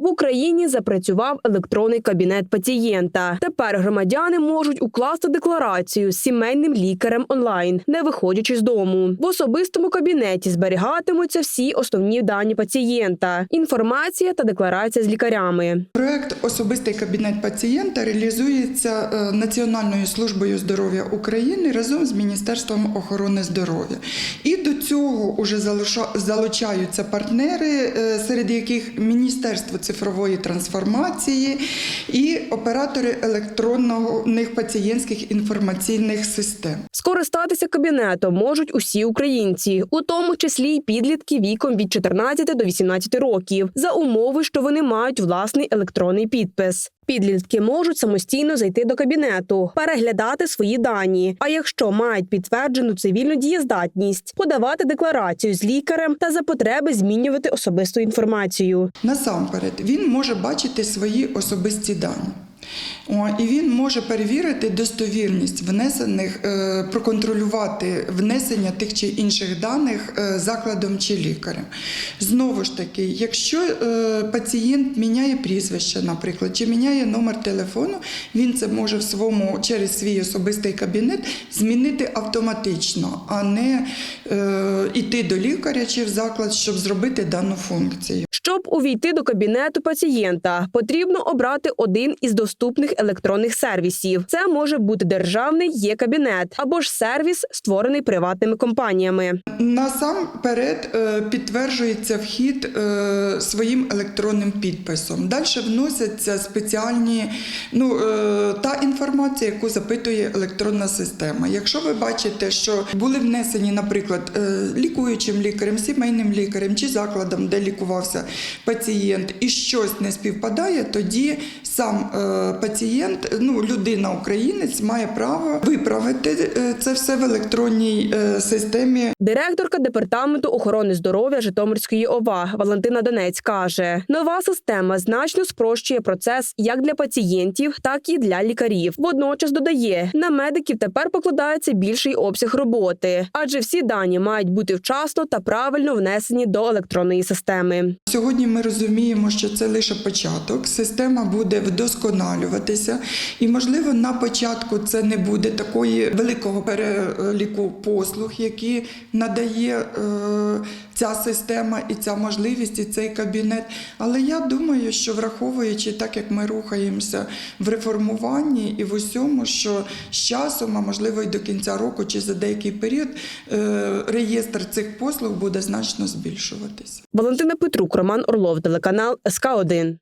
В Україні запрацював електронний кабінет пацієнта. Тепер громадяни можуть укласти декларацію з сімейним лікарем онлайн, не виходячи з дому. В особистому кабінеті зберігатимуться всі основні дані пацієнта, інформація та декларація з лікарями. Проект Особистий кабінет пацієнта реалізується е, Національною службою здоров'я України разом з Міністерством охорони здоров'я. І до цього вже залучаються партнери, е, серед яких Міністерство цифрової трансформації і оператори електронних пацієнтських інформаційних систем. Скористатися кабінетом можуть усі українці, у тому числі й підлітки віком від 14 до 18 років, за умови, що вони мають власний електронний підпис. Підлітки можуть самостійно зайти до кабінету, переглядати свої дані. А якщо мають підтверджену цивільну дієздатність, подавати декларацію з лікарем та за потреби змінювати особисту інформацію. Насамперед, він може бачити свої особисті дані. І він може перевірити достовірність внесених, е, проконтролювати внесення тих чи інших даних е, закладом чи лікарем. Знову ж таки, якщо е, пацієнт міняє прізвище, наприклад, чи міняє номер телефону, він це може в своєму через свій особистий кабінет змінити автоматично, а не йти до лікаря чи в заклад, щоб зробити дану функцію. Щоб увійти до кабінету пацієнта, потрібно обрати один із доступних електронних сервісів. Це може бути державний є-кабінет або ж сервіс, створений приватними компаніями. Насамперед е, підтверджується вхід е, своїм електронним підписом. Далі вносяться спеціальні ну, е, та інформація, яку запитує електронна система. Якщо ви бачите, що були внесені, наприклад, лікуючим лікарем, сімейним лікарем чи закладом, де лікувався пацієнт, і щось не співпадає, тоді сам е, пацієнт, ну людина, українець, має право виправити е, це все в електронній е, системі Директорка департаменту охорони здоров'я Житомирської ОВА Валентина Донець каже: нова система значно спрощує процес як для пацієнтів, так і для лікарів. Водночас додає, на медиків тепер покладається більший обсяг роботи, адже всі дані мають бути вчасно та правильно внесені до електронної системи. Сьогодні ми розуміємо, що це лише початок. Система буде вдосконалюватися, і можливо на початку це не буде такої великого переліку послуг, які надає е, ця система і ця можливість, і цей кабінет. Але я думаю, що враховуючи так, як ми рухаємося в реформуванні і в усьому, що з часом, а можливо і до кінця року чи за деякий період, е, реєстр цих послуг буде значно збільшуватися. Валентина Петрук, Роман Орлов, телеканал СК 1